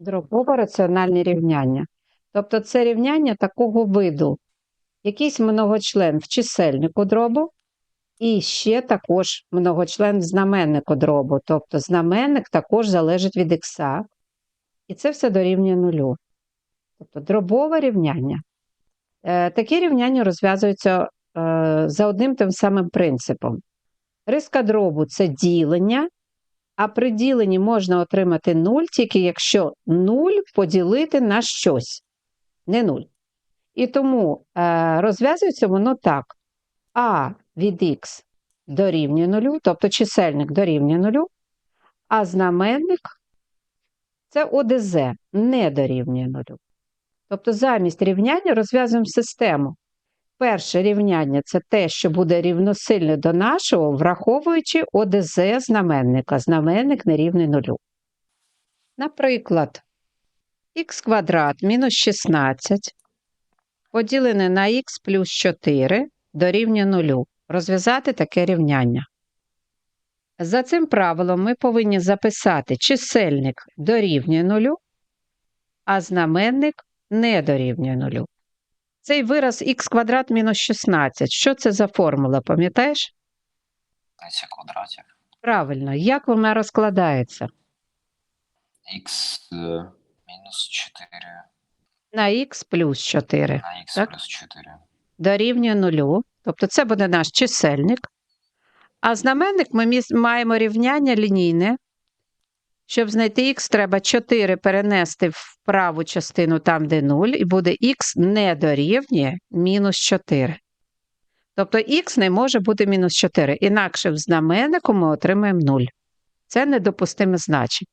Дробове раціональне рівняння. Тобто це рівняння такого виду. Якийсь многочлен в чисельнику дробу, і ще також многочлен в знаменнику дробу. Тобто знаменник також залежить від ікса, і це все дорівнює нулю. Тобто дробове рівняння. Е, такі рівняння розв'язуються е, за одним тим самим принципом. Риска дробу це ділення, а при діленні можна отримати 0, тільки якщо 0 поділити на щось, не 0. І тому е, розв'язується воно так: а від х дорівнює 0, тобто чисельник дорівнює 0, а знаменник це ОДЗ не дорівнює 0. Тобто замість рівняння розв'язуємо систему. Перше рівняння це те, що буде рівносильне до нашого, враховуючи ОДЗ знаменника. Знаменник не рівний нулю. Наприклад, х квадрат мінус 16 поділене на х плюс 4 дорівнює нулю. Розв'язати таке рівняння. За цим правилом ми повинні записати чисельник дорівнює нулю, а знаменник не дорівнює нулю. Цей вираз х квадрат мінус 16. Що це за формула, пам'ятаєш? 10 квадратів. Правильно, як вона розкладається? Х е, мінус 4 На х плюс 4 на х Так. плюс 4. дорівнює нулю. Тобто це буде наш чисельник. А знаменник ми маємо рівняння лінійне. Щоб знайти х, треба 4 перенести в праву частину там, де 0, і буде х не дорівнює мінус 4. Тобто х не може бути мінус 4. Інакше в знаменнику ми отримаємо 0. Це недопустиме значення.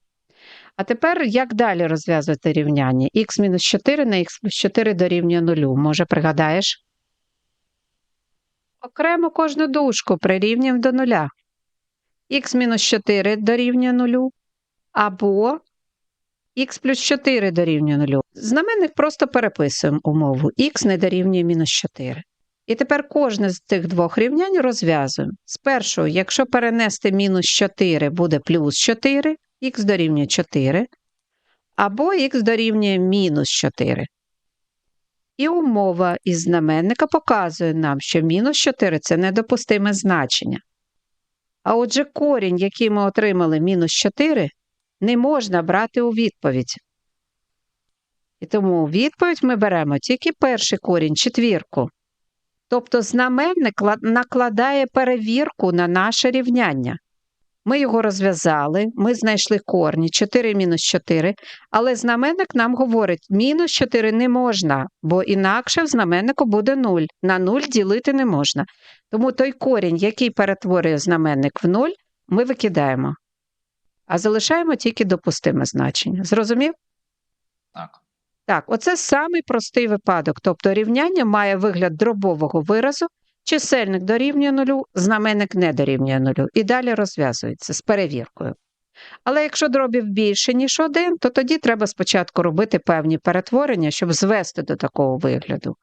А тепер як далі розв'язувати рівняння? мінус 4 на х плюс 4 дорівнює 0. Може, пригадаєш? Окремо кожну дужку прирівнюємо до нуля. х мінус 4 дорівнює 0, або х плюс 4 дорівнює 0. Знаменник просто переписуємо умову. х не дорівнює мінус 4. І тепер кожне з цих двох рівнянь розв'язуємо. Спершу, якщо перенести мінус 4, буде плюс 4, х дорівнює 4, або х дорівнює мінус 4. І умова із знаменника показує нам, що мінус 4 – це недопустиме значення. А отже, корінь, який ми отримали мінус 4, не можна брати у відповідь. І тому у відповідь ми беремо тільки перший корінь, четвірку. Тобто знаменник накладає перевірку на наше рівняння. Ми його розв'язали, ми знайшли корні 4 мінус 4, але знаменник нам говорить, мінус 4 не можна, бо інакше в знаменнику буде 0. На 0 ділити не можна. Тому той корінь, який перетворює знаменник в 0, ми викидаємо. А залишаємо тільки допустиме значення. Зрозумів? Так. Так, оце самий простий випадок. Тобто рівняння має вигляд дробового виразу, чисельник дорівнює нулю, знаменник не дорівнює нулю. І далі розв'язується з перевіркою. Але якщо дробів більше, ніж один, то тоді треба спочатку робити певні перетворення, щоб звести до такого вигляду.